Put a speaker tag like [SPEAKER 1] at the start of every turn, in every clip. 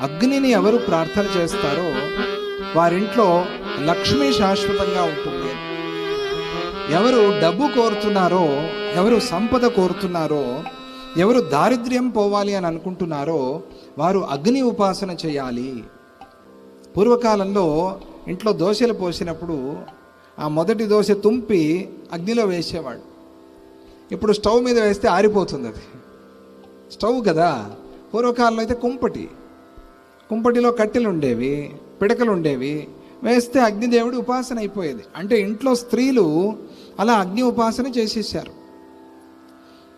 [SPEAKER 1] అగ్నిని ఎవరు ప్రార్థన చేస్తారో వారింట్లో లక్ష్మి శాశ్వతంగా ఉంటుంది. ఎవరు డబ్బు కోరుతున్నారో ఎవరు సంపద కోరుతున్నారో ఎవరు దారిద్ర్యం పోవాలి అని అనుకుంటున్నారో వారు అగ్ని ఉపాసన చేయాలి. పూర్వకాలంలో ఇంట్లో దోశలు పోసినప్పుడు ఆ మొదటి దోశ తుంపి అగ్నిలో వేసేవాడు ఇప్పుడు స్టవ్ మీద వేస్తే ఆరిపోతుంది అది. స్టవ్ కదా? పూర్వకాలంలో అయితే కుంపటి. కుంపటిలో కట్టెలు ఉండేవి పిడకలు ఉండేవి వేస్తే అగ్నిదేవుడి ఉపాసన అయిపోయేది. అంటే ఇంట్లో స్త్రీలు అలా అగ్ని ఉపాసన చేసేసారు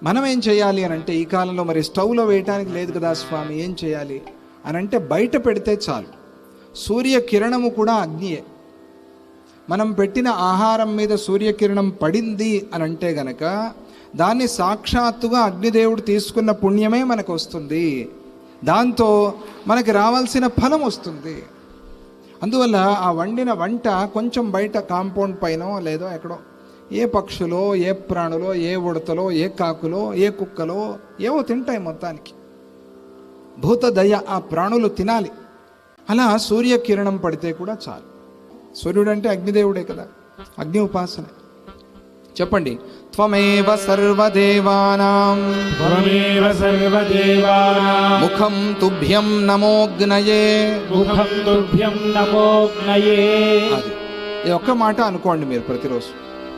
[SPEAKER 1] మనం ఏం చేయాలి అని అంటే ఈ కాలంలో మరి స్టవ్లో వేయటానికి లేదు కదా స్వామి ఏం చేయాలి అని అంటే బయట పెడితే చాలు. సూర్యకిరణము కూడా అగ్నియే. మనం పెట్టిన ఆహారం మీద సూర్యకిరణం పడింది అని అంటే గనక దాన్ని సాక్షాత్తుగా అగ్నిదేవుడు తీసుకున్న పుణ్యమే మనకు వస్తుంది. దాంతో మనకి రావాల్సిన ఫలం వస్తుంది. అందువల్ల ఆ వండిన వంట కొంచెం బయట కాంపౌండ్ పైన లేదో ఎక్కడో ఏ పక్షులో ఏ ప్రాణులో ఏ ఉడతలో ఏ కాకులో ఏ కుక్కలో ఏవో తింటాయి మొత్తానికి. భూతదయ ఆ ప్రాణులు తినాలి. అలా సూర్యకిరణం పడితే కూడా చాలు. సూర్యుడు అంటే అగ్నిదేవుడే కదా అగ్ని ఉపాసన. చెప్పండి. త్వమేవ సర్వదేవానాం.
[SPEAKER 2] త్వమేవ సర్వదేవానాం.
[SPEAKER 1] ముఖం తుభ్యం నమోగ్నయే.
[SPEAKER 2] ముఖం తుభ్యం నమోగ్నయే.
[SPEAKER 1] అది. ఒక్క మాట అనుకోండి మీరు ప్రతిరోజు.